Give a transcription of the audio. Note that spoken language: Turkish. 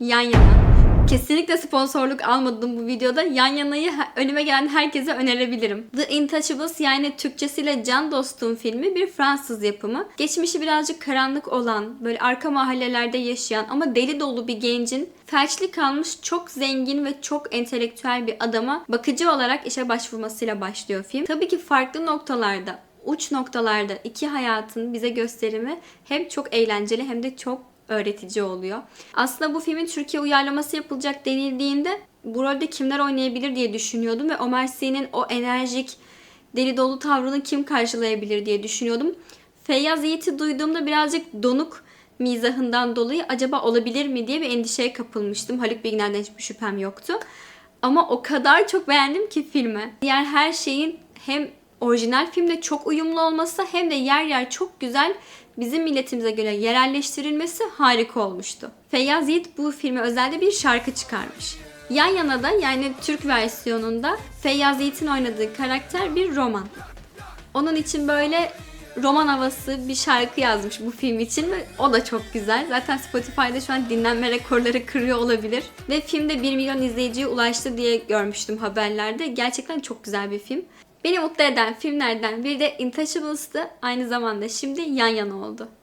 Yan yana. Kesinlikle sponsorluk almadım bu videoda. Yan yanayı önüme gelen herkese önerebilirim. The Intouchables yani Türkçesiyle Can Dostum filmi bir Fransız yapımı. Geçmişi birazcık karanlık olan, böyle arka mahallelerde yaşayan ama deli dolu bir gencin felçli kalmış çok zengin ve çok entelektüel bir adama bakıcı olarak işe başvurmasıyla başlıyor film. Tabii ki farklı noktalarda uç noktalarda iki hayatın bize gösterimi hem çok eğlenceli hem de çok öğretici oluyor. Aslında bu filmin Türkiye uyarlaması yapılacak denildiğinde bu rolde kimler oynayabilir diye düşünüyordum ve Ömer Sy'nin o enerjik deli dolu tavrını kim karşılayabilir diye düşünüyordum. Feyyaz Yiğit'i duyduğumda birazcık donuk mizahından dolayı acaba olabilir mi diye bir endişeye kapılmıştım. Haluk Bilginer'den hiçbir şüphem yoktu. Ama o kadar çok beğendim ki filmi. Diğer her şeyin hem orijinal filmle çok uyumlu olması hem de yer yer çok güzel bizim milletimize göre yerelleştirilmesi harika olmuştu. Feyyaz Yiğit bu filme özelde bir şarkı çıkarmış. Yan yana da yani Türk versiyonunda Feyyaz Yiğit'in oynadığı karakter bir roman. Onun için böyle roman havası bir şarkı yazmış bu film için ve o da çok güzel. Zaten Spotify'da şu an dinlenme rekorları kırıyor olabilir. Ve filmde 1 milyon izleyiciye ulaştı diye görmüştüm haberlerde. Gerçekten çok güzel bir film. Beni mutlu eden filmlerden biri de Intouchables'tı. Aynı zamanda şimdi yan yana oldu.